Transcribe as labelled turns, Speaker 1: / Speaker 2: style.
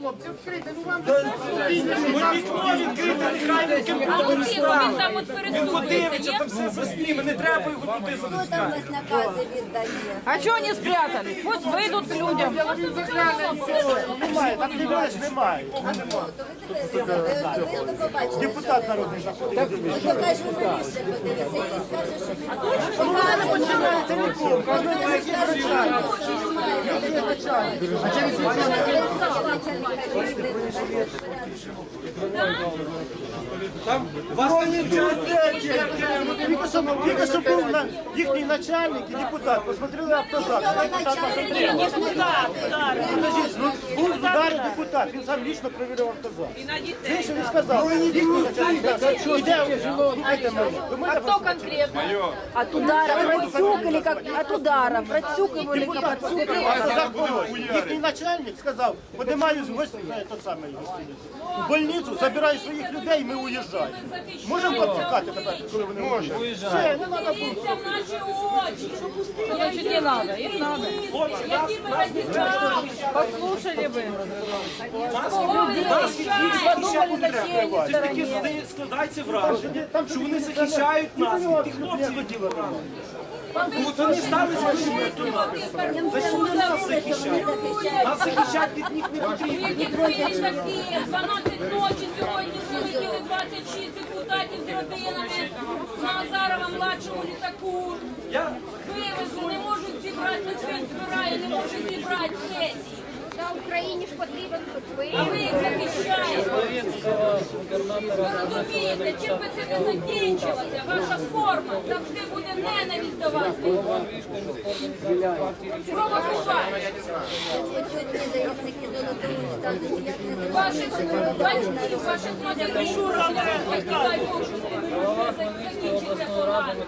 Speaker 1: Хлопці, відкрийте, ну вам
Speaker 2: вікно відкрите, нехай комп'ютер
Speaker 3: Він там от
Speaker 2: Він подивиться, там все засніме, не треба його туди
Speaker 4: Хто там
Speaker 2: запускати.
Speaker 4: вас накази віддає?
Speaker 5: А чого не спрятали? Пусть вийдуть людям.
Speaker 1: немає, там немає, немає.
Speaker 4: То ви дивилися, ви особисто побачили.
Speaker 1: Депутат народний заходить.
Speaker 4: Ну, то хай журналіст подивиться і скаже, що немає.
Speaker 1: Погано починається ніколи. Кожен має якісь речі. А через
Speaker 2: Вас не
Speaker 1: Тільки що, був на- їхній начальник і депутат, посмотрели автозак. Був депутат, він сам лічно перевірив автозак. Він що він сказав? Мене. Ви мене
Speaker 5: Кто конкретно? От удара Процюк или как? От удара Процюк его или как Процюк?
Speaker 1: Їхній начальник сказав, подимаю з гостя, тот самий гостиницю. У больницю, забираю своїх людей, ми уїжджаємо. Можемо попускати тепер, коли вони можуть? Все, не треба було.
Speaker 3: Дивіться в наші очі.
Speaker 5: Значит, не надо, им надо.
Speaker 3: Які ви радикали.
Speaker 5: Послушали
Speaker 2: ж таке здає- складається враження, що вони захищають нас від тих хлопців, які поранені. Вони стали своїми тунами. Зачем вони нас захищають? Нас захищати від них не потрібно.
Speaker 3: Які хвилі такі? 12 ночі сьогодні прилетіли 26 депутатів з родинами на Азарова младшому літаку.
Speaker 2: Я
Speaker 3: Вивезли, не можуть зібрати, Литвин збирає, не можуть зібрати сесії.
Speaker 6: На Україні ж потрібен хоч ви.
Speaker 3: А ви їх захищаєте. Ви розумієте, чим би це не закінчилося, ваша форма завжди буде ненависть до вас. Провокувати.
Speaker 4: Заявники золотого літа, як не
Speaker 3: Ваших батьків, ваших матері, покидають, що закінчиться погано.